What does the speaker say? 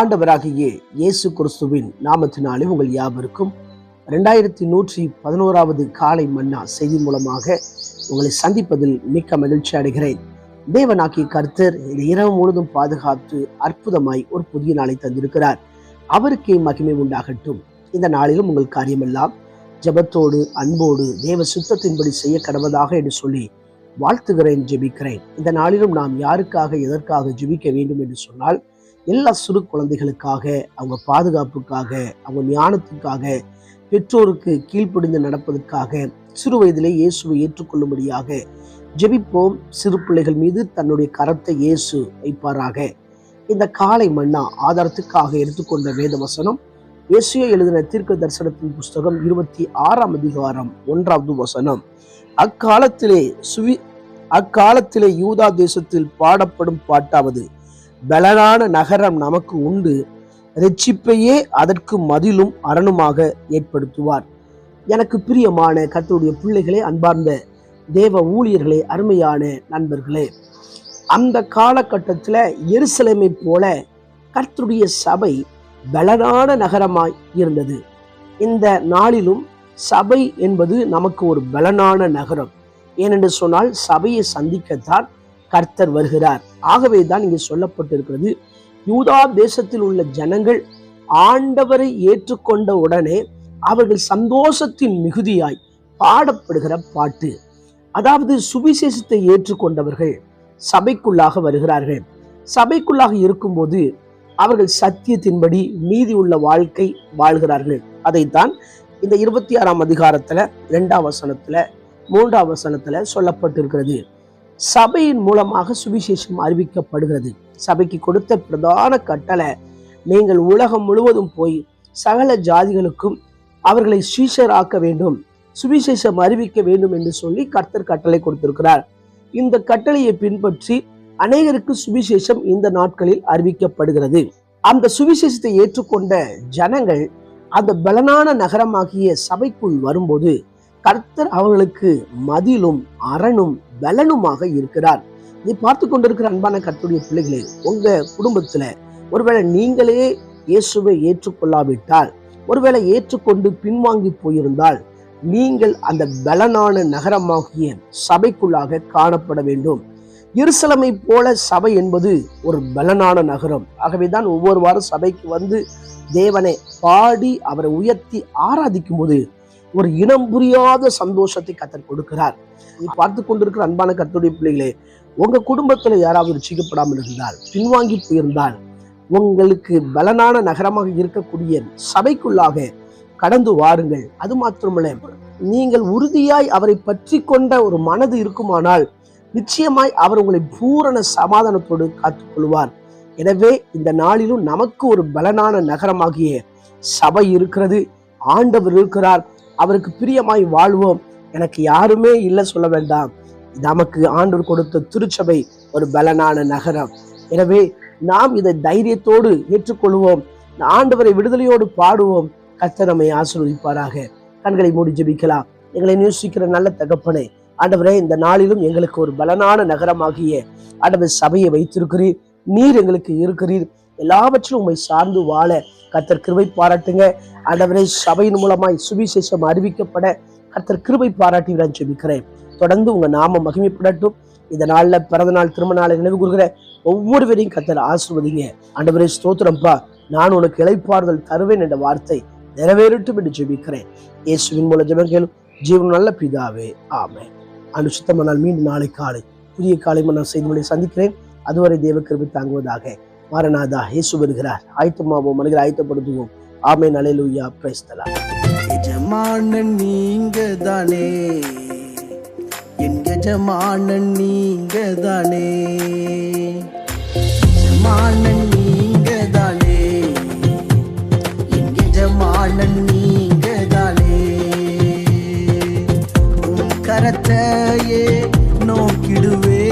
ஆண்டவராகிய இயேசு கிறிஸ்துவின் நாமத்தினாலே உங்கள் யாவருக்கும் ரெண்டாயிரத்தி நூற்றி பதினோராவது காலை மன்னா செய்தி மூலமாக உங்களை சந்திப்பதில் மிக்க மகிழ்ச்சி அடைகிறேன். தேவனாக்கிய கர்த்தர் இந்த இரவு முழுதும் பாதுகாத்து அற்புதமாய் ஒரு புதிய நாளை தந்திருக்கிறார். அவருக்கே மகிமை உண்டாகட்டும். இந்த நாளிலும் உங்கள் காரியமெல்லாம் ஜெபத்தோடு அன்போடு தேவ சுத்தத்தின்படி செய்ய கடவதாக என்று சொல்லி வாழ்த்துகிறேன் ஜெபிக்கிறேன். இந்த நாளிலும் நாம் யாருக்காக எதற்காக ஜெபிக்க வேண்டும் என்று சொன்னால் எல்லா சிறு குழந்தைகளுக்காக அவங்க பாதுகாப்புக்காக அவங்க ஞானத்துக்காக பெற்றோருக்கு கீழ்ப்படிந்து நடப்பதற்காக சிறு வயதிலே இயேசுவை ஏற்றுக்கொள்ளும்படியாக ஜெபிப்போம். சிறு பிள்ளைகள் மீது தன்னுடைய கரத்தை இயேசு வைப்பாராக. இந்த காலை மன்னா ஆதாரத்துக்காக எடுத்துக்கொண்ட வேத வசனம் இயேசுவை எழுதின தீர்க்க தரிசனத்தின் புஸ்தகம் இருபத்தி ஆறாம் அதிகாரம் ஒன்றாவது வசனம். அக்காலத்திலே சுவி அக்காலத்திலே யூதா தேசத்தில் பாடப்படும் பாட்டாவது பலனான நகரம் நமக்கு உண்டு. ரட்சிப்பையே அதற்கு மதிலும் அரணுமாக ஏற்படுத்துவார். எனக்கு பிரியமான கர்த்தருடைய பிள்ளைகளே அன்பார்ந்த தேவ ஊழியர்களே அருமையான நண்பர்களே அந்த காலகட்டத்தில் எருசலேமை போல கர்த்தருடைய சபை பலனான நகரமாய் இருந்தது. இந்த நாளிலும் சபை என்பது நமக்கு ஒரு பலனான நகரம். ஏனென்று சொன்னால் சபையை சந்திக்கத்தான் கர்த்தர் வருகிறார். ஆகவே தான் இங்கே சொல்லப்பட்டிருக்கிறது. யூதா தேசத்தில் உள்ள ஜனங்கள் ஆண்டவரை ஏற்றுக்கொண்ட உடனே அவர்கள் சந்தோஷத்தின் மிகுதியாய் பாடப்படுகிற பாட்டு. அதாவது சுவிசேஷத்தை ஏற்றுக்கொண்டவர்கள் சபைக்குள்ளாக வருகிறார்கள். சபைக்குள்ளாக இருக்கும்போது அவர்கள் சத்தியத்தின்படி நீதி உள்ள வாழ்க்கை வாழ்கிறார்கள். அதைத்தான் இந்த இருபத்தி ஆறாம் அதிகாரத்துல இரண்டாம் வசனத்துல மூன்றாம் வசனத்துல சொல்லப்பட்டிருக்கிறது. சபையின் மூலமாக சுவிசேஷம் அறிவிக்கப்படுகிறது. சபைக்கு கொடுத்த பிரதான கட்டளை நீங்கள் உலகம் முழுவதும் போய் சகல ஜாதிகளுக்கும் அவர்களை ஸ்ரீஷராக்க வேண்டும் சுவிசேஷம் அறிவிக்க வேண்டும் என்று சொல்லி கர்த்தர் கட்டளை கொடுத்திருக்கிறார். இந்த கட்டளையை பின்பற்றி அநேகருக்கு சுவிசேஷம் இந்த நாட்களில் அறிவிக்கப்படுகிறது. அந்த சுவிசேஷத்தை ஏற்றுக்கொண்ட ஜனங்கள் அந்த பலனான நகரமாகிய சபைக்குள் வரும்போது கர்த்தர் அவர்களுக்கு மதிலும் அரணும் பலனுமாக இருக்கிறார். இதை பார்த்து கொண்டிருக்கிற அன்பான கர்த்தருடைய பிள்ளைகளே உங்க குடும்பத்துல ஒருவேளை நீங்களே இயேசுவை ஏற்றுக்கொள்ளாவிட்டால் ஒருவேளை ஏற்றுக்கொண்டு பின்வாங்கி போயிருந்தால் நீங்கள் அந்த பலனான நகரமாகிய சபைக்குள்ளாக காணப்பட வேண்டும். எருசலமை போல சபை என்பது ஒரு பலனான நகரம். ஆகவேதான் ஒவ்வொரு வாரம் சபைக்கு வந்து தேவனை பாடி அவரை உயர்த்தி ஆராதிக்கும் போது ஒரு இனம் புரியாத சந்தோஷத்தை கத்தர் கொடுக்கிறார். நீ பார்த்து கொண்டிருக்கிற அன்பான கர்த்தருடைய பிள்ளைகளே உங்க குடும்பத்துல யாராவது ரசிக்கப்படாமல் இருந்தால் பின்வாங்கி போயிருந்தால் உங்களுக்கு பலனான நகரமாக இருக்கக்கூடிய சபைக்குள்ளாக கடந்து வாருங்கள். அது மாத்திரமல்ல நீங்கள் உறுதியாய் அவரை பற்றி கொண்ட ஒரு மனது இருக்குமானால் நிச்சயமாய் அவர் உங்களை பூரண சமாதானத்தோடு காத்துக்கொள்வார் எனவே இந்த நாளிலும் நமக்கு ஒரு பலனான நகரமாகிய சபை இருக்கிறது ஆண்டவர் இருக்கிறார். அவருக்கு பிரியமாய் வாழ்வோம். எனக்கு யாருமே இல்லை சொல்ல வேண்டாம். நமக்கு ஆண்டவர் கொடுத்த திருச்சபை ஒரு பலனான நகரம். எனவே நாம் இதை தைரியத்தோடு ஏற்றுக்கொள்வோம். ஆண்டவரை விடுதலையோடு பாடுவோம். கத்தனமை நம்மை ஆசீர்வதிப்பாராக. கண்களை மூடி ஜெபிக்கலாம். எங்களை நேசிக்கிற நல்ல தகப்பனே ஆண்டவரே இந்த நாளிலும் எங்களுக்கு ஒரு பலனான நகரமாகிய ஆண்டவர் சபையை வைத்திருக்கிறீர். நீர் எங்களுக்கு இருக்கிறீர். எல்லாவற்றிலும் உண்மை சார்ந்து வாழ கர்த்தர் கிருபை பாராட்டுங்க. ஆண்டவரே சபையின் மூலமாய் சுவிசேஷம் அறிவிக்கப்பட கர்த்தர் கிருபை பாராட்டி நான் ஜெபிக்கிறேன். தொடர்ந்து உங்க நாம மகிமைப்படட்டும். இந்த நாள்ல பிறந்த நாள் திருமண நாளை நினைவு கூறுகிற ஒவ்வொருவரையும் கத்தர் ஆசிர்வதிங்க. ஆண்டவரே ஸ்தோத்திரம்ப்பா நான் உனக்கு இழைப்பாறுதல் தருவேன் என்ற வார்த்தை நிறைவேறட்டும் என்று ஜெபிக்கிறேன். இயேசுவின் மூல ஜெபங்களும் ஜீவன் நல்ல பிதாவே. ஆமே அனுசித்தமானால் மீண்டும் நாளை காலை புதிய காலை நான் செய்திகளை சந்திக்கிறேன். அதுவரை தேவ கிருபை தாங்குவதாக மாரநாதா இயேசு வருகிறார். ஆயத்தமாவோம் மனிதர் ஆயத்தப்படுத்துவோம். ஆமே நலையிலுயா பிரைஸ்தலா எஜமானன் நீங்க தானே என் எஜமானன் நீங்க தானே எஜமானன் நீங்க தானே என் எஜமானன் நீங்க தானே உம் கரத்தையே நோக்கிடுவே